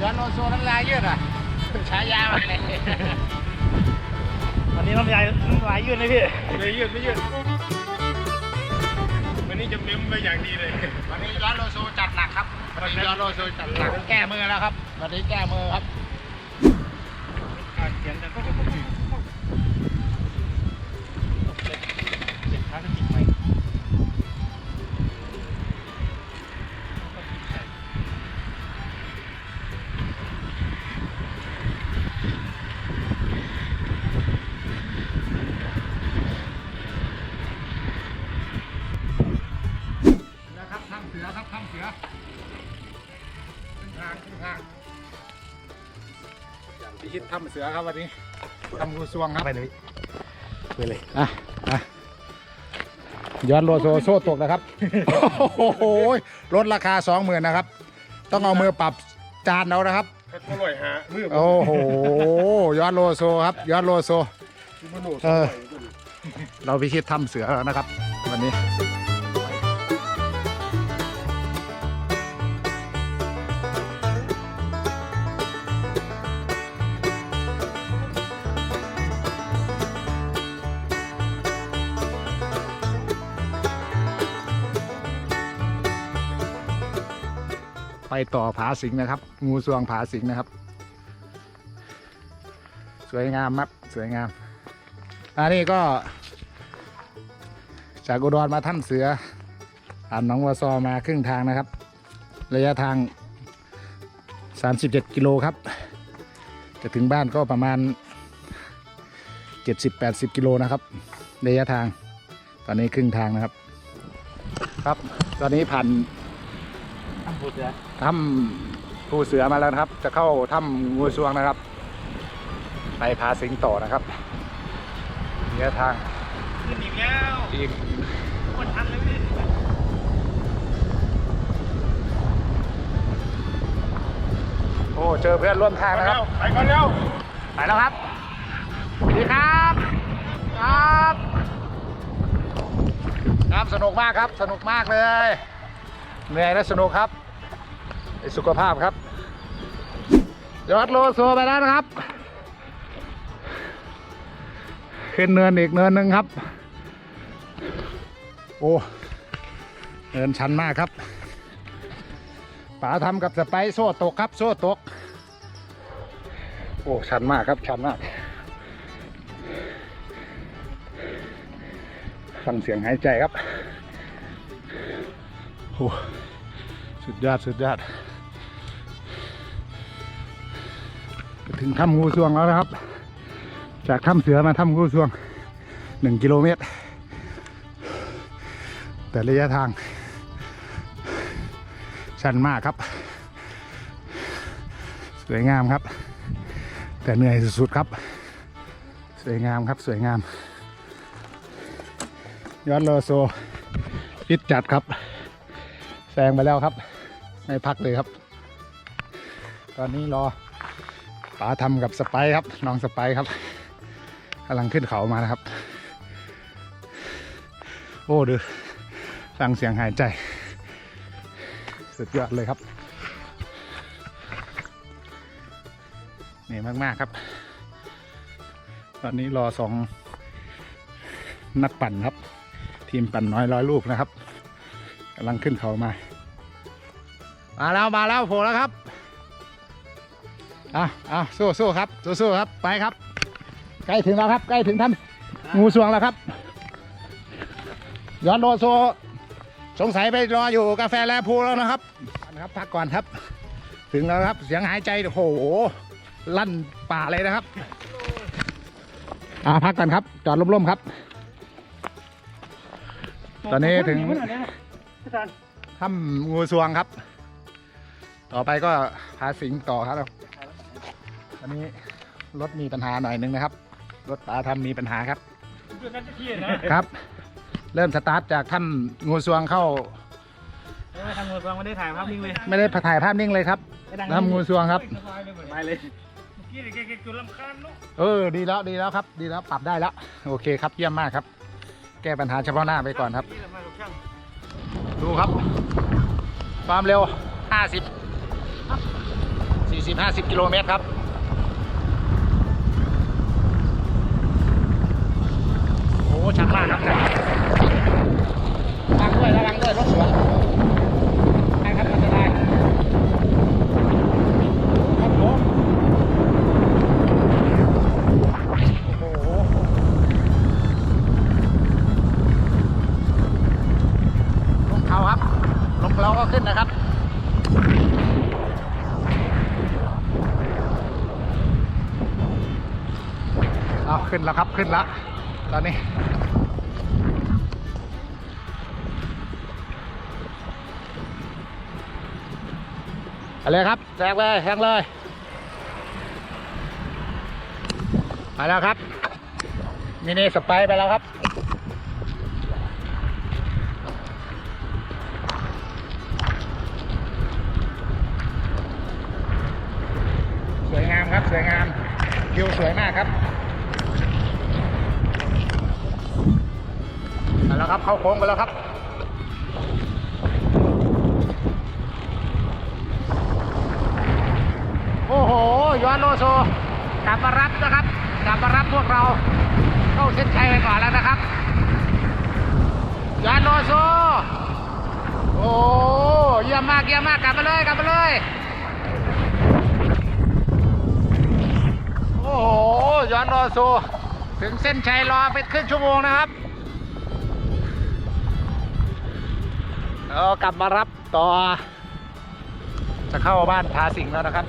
ย้อนโลโซน้ำลายยืดอะฉายามันเลยวันนี้น้ำลายน้ำลายยืดเลยพี่ไม่ยืดไม่ยืดวันนี้จะเมมไปอย่างดีเลยวันนี้ย้อนโลโซจัดหนักครับวันนี้ย้อนโลโซจัดหนักแก้มือแล้วครับวันนี้แก้มือครับ อย่างที่คิดทำเสือครับวันนี้ทำรูซวงครับไปเลยไปเลยอะอะย้อนโลโซโซ่ตกนะครับ โอ้โหลดราคาสองหมื่นนะครับ ต้องเอามือปรับจานเอานะครับเขาอร่อยหามือโอ้โหย้อนโลโซครับย้อนโลโซชิโมโนเออเราพิชิตทำเสือแล้วนะครับ วันนี้ ไปต่อผาสิงนะครับ งูสวงผาสิงนะครับ สวยงามครับสวยงามอันนี้ก็ จากอุดรมาถ้ำเสือผ่านหนองวัวซอมาครึ่งทางนะครับ ระยะทาง 37 กิโลครับ จะถึงบ้านก็ประมาณ 70-80 กิโลนะครับ ระยะทางตอนนี้ครึ่งทางนะครับ ครับ ตอนนี้ผ่านทำบุตรเลย ถ้ำภูเสือมาแล้วนะครับ จะเข้าถ้ำงูสวงนะครับ ไปผาสิงต่อนะครับระยะทางขึ้นอีกแล้วอีกหมดทันเลยพี่โอ้เจอเพื่อนร่วมทางนะครับ ไปก่อนแล้วไปแล้วครับสวัสดีครับ ครับ ครับสนุกมากครับ สนุกมากเลย เหนื่อยและสนุกครับได้ สุขภาพครับยอดโลโซไปแล้วนะครับ ขึ้นเนินอีกเนินหนึ่งครับ โอ้เนินชันมากครับป๋าทำกับสไปโซ่ตกครับ โซ่ตก โอ้ชันมากครับชันมากฟังเสียงหายใจครับโอ้สุดยอด สุดยอด ถึงถ้ำงูสวงแล้วนะครับ จากถ้ำเสือมาถ้ำงูสวงหนึ่งกิโลเมตร แต่ระยะทาง ชันมากครับ สวยงามครับ แต่เหนื่อยสุดๆครับ สวยงามครับสวยงามยอดโลโซฟิตจัดครับแซงไปแล้วครับ ไม่พักเลยครับ ตอนนี้รอ ป๋าทำกับสไปครับน้องสไปครับกำลังขึ้นเขามานะครับ โอ้ดูฟังเสียงหายใจ สุดยอดเลยครับเหนื่อยมาก ๆ ครับ ตอนนี้รอสองนักปั่นครับ ทีมปั่นน้อยร้อยลูกนะครับกำลังขึ้นเขามา มาแล้วมาแล้วโผล่แล้วครับ อะอะสู้สู้ครับสู้สู้ครับไปครับ ใกล้ถึงแล้วครับ ใกล้ถึงถ้ำงูสวงแล้วครับย้อนโดโซ สงสัยไปรออยู่กาแฟแลพูแล้วนะครับนะครับพักก่อนครับ ถึงแล้วครับเสียงหายใจโอ้โหลั่นป่าเลยนะครับอ่าพักก่อนครับ จอดร่มๆครับ ตอนนี้ถึงถ้ำงูสวงครับ ต่อไปก็พาสิงต่อครับต อนนี้รถมีปัญหาหน่อยหนึงนะครับ รถป๋าทำมีปัญหาครับเพื่อนกันจะขี้นะครับ เริ่มสตาร์ทจากถ้ำงูสวงเข้าไม่ทำมือฟังไม่ได้ถ่ายภาพนิ่งเลย ไม่ได้ถ่ายภาพนิ่งเลยครับถ้ำงูสวงครับไปเลยเมื่อกี้เด็กๆจุดลำคาญเนาะเออ ดีแล้วดีแล้วครับ ดีแล้วปรับได้แล้ว โอเคครับเยี่ยมมากครับ แก้ปัญหาเฉพาะหน้าไปก่อนครับนี่แหละมาลูกช่างดูครับ ความเร็ว 50 40 40-50 กิโลเมตรครับ อ้ชักมากครับระวังด้วยระวังด้วยรถสวนได้ครับอันตรายครับผมโอ้โหลงเขาครับลงเราก็ขึ้นนะครับเอาขึ้นแล้วครับขึ้นแล้ว ตอนนี้ไปเลยครับแซงเลยแซงเลยไปแล้วครับมินิสไปไปแล้วครับ เข้าโค้งไปแล้วครับโอ้โหยอนโลโซกลับมารับนะครับกลับมารับพวกเราเข้าเส้นชัยไปก่อนแล้วนะครับยอนโลโซโอ้เยี่ยมมากเยี่ยมมากกลับมาเลยกลับมาเลยโอ้โหยอนโลโซถึงเส้นชัยรอไปครึ่งชั่วโมงนะครับ เรากลับมารับต่อ จะเข้าบ้านพาสิงห์แล้วนะครับ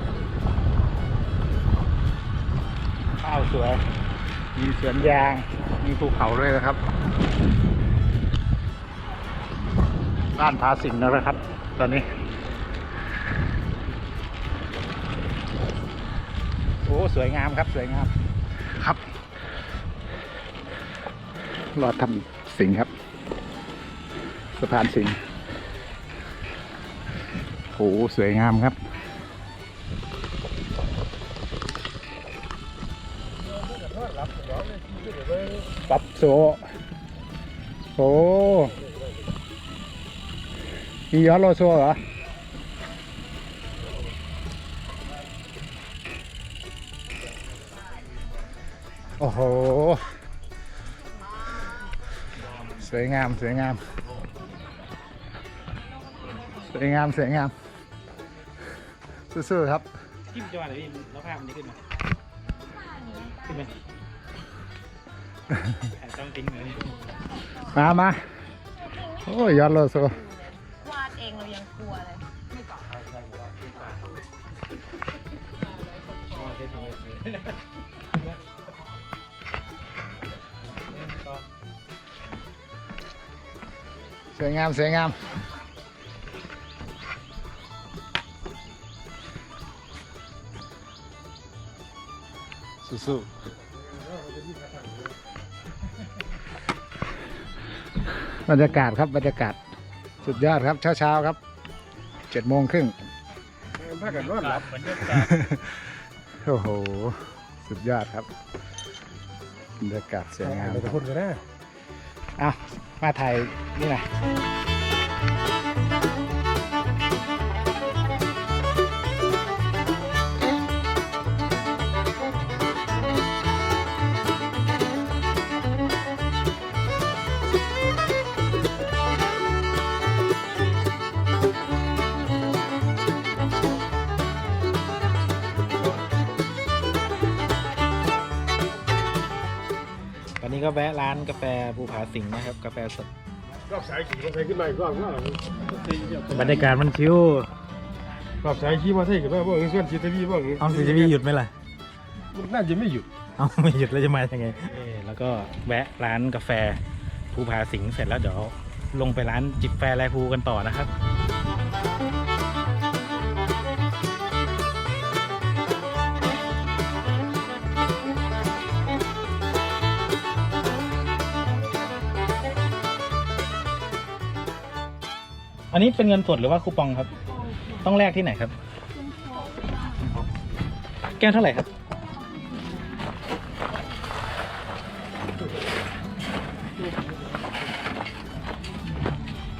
ข้าวสวย มีสวนยาง มีภูเขาด้วยนะครับ บ้านพาสิงห์แล้วนะครับ ตอนนี้ โอ้ สวยงามครับ สวยงาม ครับ รอทำสิงห์ครับสะพานสิงห์ โอ้สวยงามครับปับโซโอ้มีย้อนโลโซเหรอโอ้โห สวยงาม สวยงาม วยงามสวยงาม สู้ๆครับที่มันจะมาไหนพี่แล้วภาพมันจะขึ้นมาขึ้นไหมถ่ายต้องทิ้งเลยมามาโอ้ยยอดโลโซวาดเองเรายังกลัวเลยสวยงามสวยงาม สู้ๆบรรยากาศครับบรรยากาศสุดยอดครับเช้าๆครับเจ็ดโมงครึ่งพากันนอนหลับเหมือนเดิมจ้ะโอ้โห สุดยอดครับบรรยากาศสวยงามเราจะพูดกันนะเอามาถ่ายนี่นะ วันนี้ก็แวะร้านกาแฟภูผาสิงห์นะครับ กาแฟสดรอบสายขี่มาใส่ขึ้นมาอีกรอบว่าบรรยากาศมันชิวรอบสายขี่มาใส่ขึ้นมาบ้างส่วนจีทีวีบ้างเอาซีวีหยุดไหมล่ะน่าจะไม่หยุดเอาไม่หยุดแล้วจะมายังไงเออแล้วก็แวะร้านกาแฟภูผาสิงห์เสร็จแล้วเดี๋ยวลงไปร้านจิบแฟร์แลภูกันต่อนะครับ อันนี้เป็นเงินสดหรือว่าคูปองครับ ต้องแลกที่ไหนครับ แก้วเท่าไหร่ครับ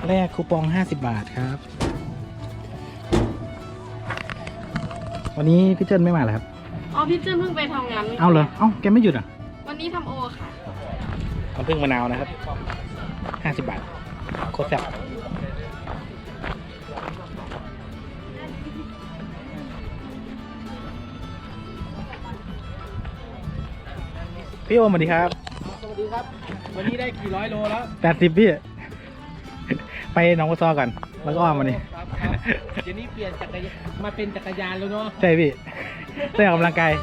แลกคูปอง50บาทครับ วันนี้พี่เจิ้นไม่มาเหรอครับ อ๋อพี่เจิ้นเพิ่งไปทำงานมื่เอาเหรอ เอ้าแกไม่หยุดอะวันนี้ทำโอค่ะน้ำผึ้งมะนาวนะครับห้าสิบบาท โคตรแซ่บ พี่โอมสวัสดีครับสวัสดีครับ วันนี้ได้กี่ร้อยโลแล้วแปดสิบพี่ ไปหนองวัวซอก่อนแล้วก็อ้อมมานี่ครับครับเดี๋ยวนี้เปลี่ยนจักรยานมาเป็นจักรยานแล้วเนาะใช่พี่ได้ออกกำลังกาย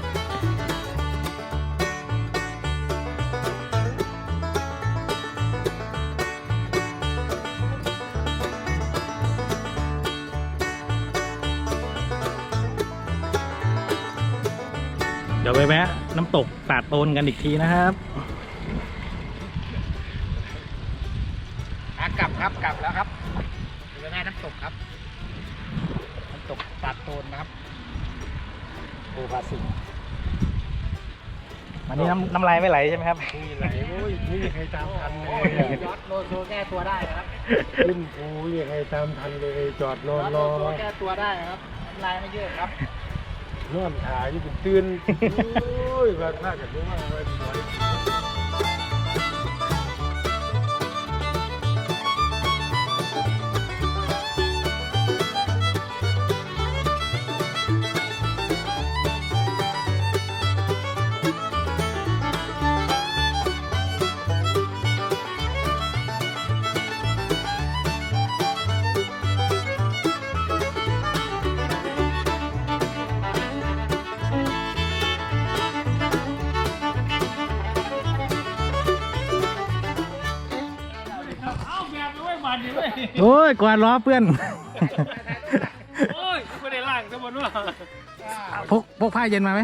เดี๋ยวไปแวะ น้ำตกตาดโตนกันอีกทีนะครับอะกลับครับกลับแล้วครับอยู่ง่ายน้ำตกครับ น้ำตกตาดโตนนะครับโอภาสิงวันนี้น้ำน้ำลายไม่ไหลใช่ไหมครับ นี่ไหลโอ้ยนี่ใครตามทันเลยยอดโลโซแก้ตัวได้นะครับขึ้นโอ้ยใครตามทันเลยจอดนอนรอแก้ตัวได้นะครับน้ำลายไม่เยอะครับ นอนถ่ายอยู่เป็นตื่นโอ้ยว่าถ้ากันรู้ว่าไว้ ไว้โอ้ยกวาดล้อเพื่อน โอ้ยไม่ได้ล่างซะบนว่าพกพกผ้าเย็นมาไหม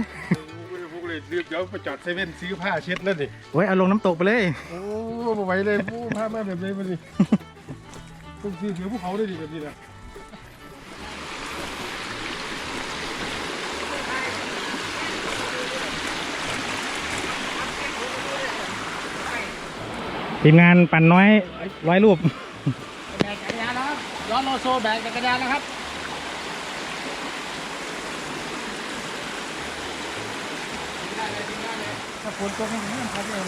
พวกเลยเลือกเดี๋ยวไปจอดเซเว่นซื้อผ้าเช็ดแล้วดิโอ้ยเอาลงน้ำตกไปเลย โอ้ไม่ไหวเลยผู้ผ้ามาแบบนี้มาดิต้องซื้อเสือภูเขาได้ดิแบบนี้นะทีมงานปั่นน้อยร้อยรูป โลโซแบกจักรยานนะครับ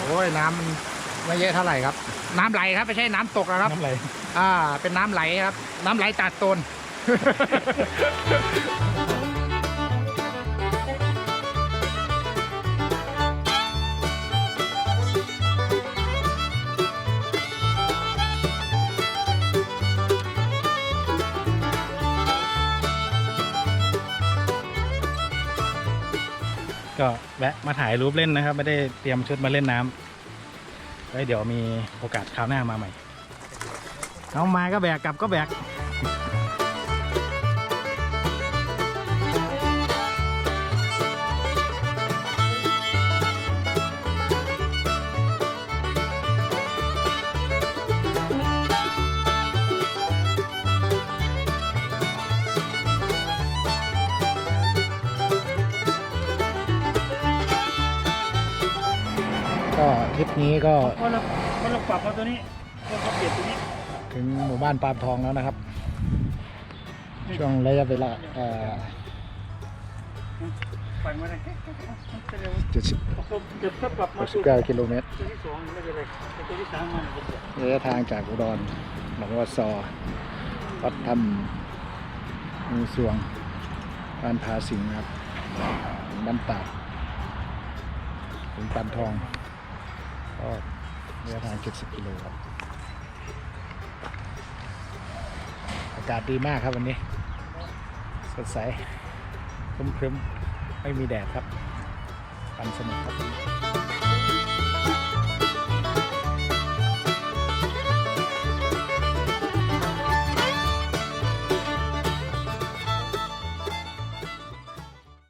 โอ้ยน้ำมันไม่เยอะเท่าไหร่ครับ น้ำไหลครับไม่ใช่น้ำตกนะครับ น้ำไหล อ่า เป็นน้ำไหลครับ น้ำไหลตาดโตน ก็แวะมาถ่ายรูปเล่นนะครับ ไม่ได้เตรียมชุดมาเล่นน้ำไว้เดี๋ยวมีโอกาสคราวหน้ามาใหม่เอามาก็แบกกลับก็แบก ทริปนี้ก็ก็เราก็เราปรับเอาตัวนี้ก็เขาเปลี่ยนตัวนี้ถึงหมู่บ้านปามทองแล้วนะครับ ช่วงระยะเวลาเอ่อปล่อยมาเลยเจ็ดสิบจะถ้าปรับหมากสิบเก้ากิโลเมตรตัวที่สองไม่เป็นไรแต่ตัวที่สามมันเป็นไรระยะทางจากอุดรหนองวัวซอวัดทำมูสวงบ้านพาสิงห์นะครับบ้านตาดถึงปันทอง ก็ระยะทาง70กิโลครับอากาศดีมากครับวันนี้ สดใสครึ้มๆ ไม่มีแดดครับปันสนุกครับ